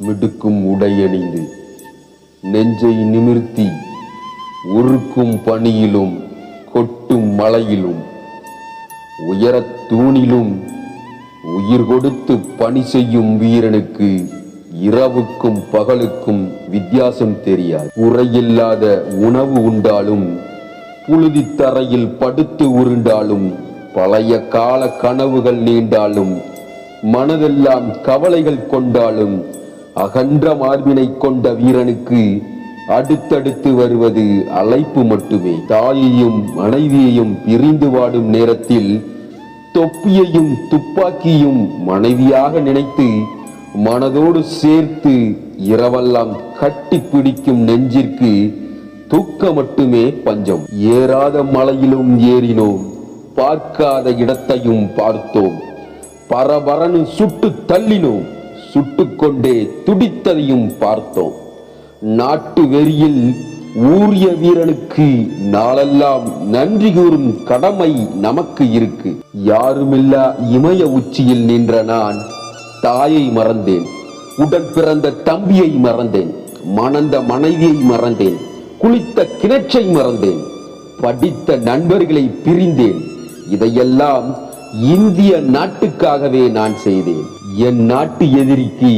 மிடுக்கும் உடையணிந்து நெஞ்சை நிமிர்த்தி உருக்கும் பணியிலும் கொட்டும் மலையிலும் உயரத் தூணிலும் உயிர் கொடுத்து பணி செய்யும் வீரனுக்கு இரவுக்கும் பகலுக்கும் வித்தியாசம் தெரியாது. உரையில்லாத உணவு உண்டாலும் புழுதி தரையில் படுத்து உருண்டாலும் பழைய கால கனவுகள் நீண்டாலும் மனதெல்லாம் கவலைகள் கொண்டாலும் அகன்ற மார்பினை கொண்ட வீரனுக்கு அடுத்தடுத்து வருவது அழைப்பு மட்டுமே. தாயையும் மனைவியையும் பிரிந்து வாடும் நேரத்தில் தொப்பியையும் துப்பாக்கியும் மனைவியாக நினைத்து மனதோடு சேர்த்து இரவெல்லாம் கட்டி பிடிக்கும் நெஞ்சிற்கு தூக்க மட்டுமே பஞ்சம். ஏறாத மலையிலும் ஏறினோம். பார்க்காத இடத்தையும் பார்த்தோம். பரபரனு சுட்டு தள்ளினோம். சுட்டுக்கொண்டே துடித்ததையும் பார்த்தோம். நாட்டு வெறியில் ஊரிய வீரனுக்கு நாளெல்லாம் நன்றி கூறும் கடமை நமக்கு இருக்கு. யாருமில்லா இமய உச்சியில் நின்ற நான் தாயை மறந்தேன். உடன் பிறந்த தம்பியை மறந்தேன். மணந்த மனைவியை மறந்தேன். குளித்த கிணற்றை மறந்தேன். படித்த நண்பர்களை பிரிந்தேன். இதையெல்லாம் இந்திய நாட்டுக்காகவே நான் செய்தேன். என் நாட்டு எதிரிக்கு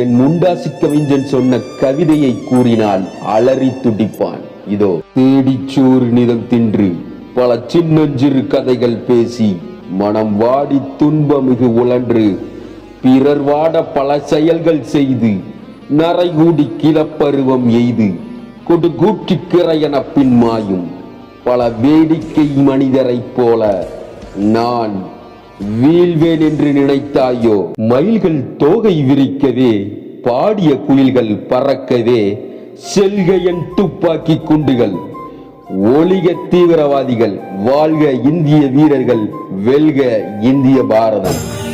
என் முண்டாசி கவிஞன் சொன்ன கவிதையை கூறினால் அலறி துடிப்பான். இதோ தேடிச்சோறு நிதம் தின்று பல சின்னஞ்சிறு கதைகள் பேசி மனம் வாடி துன்பமிகு உழன்று பிறர் வாட பல செயல்கள் செய்து நரைகூடி கிளப்பருவம் எய்து கொடுகூற்றி கிரையன பின்மாயும் பல வேடிக்கை மனிதரைப் போல நான் வீழ்வேன் என்று நினைத்தாயோ? மயில்கள் தோகை விரிக்கவே பாடிய குயில்கள் பறக்கவே செல்க என் துப்பாக்கி குண்டுகள். ஒளிக தீவிரவாதிகள் வாழ்க இந்திய வீரர்கள் வெல்க இந்திய பாரதம்.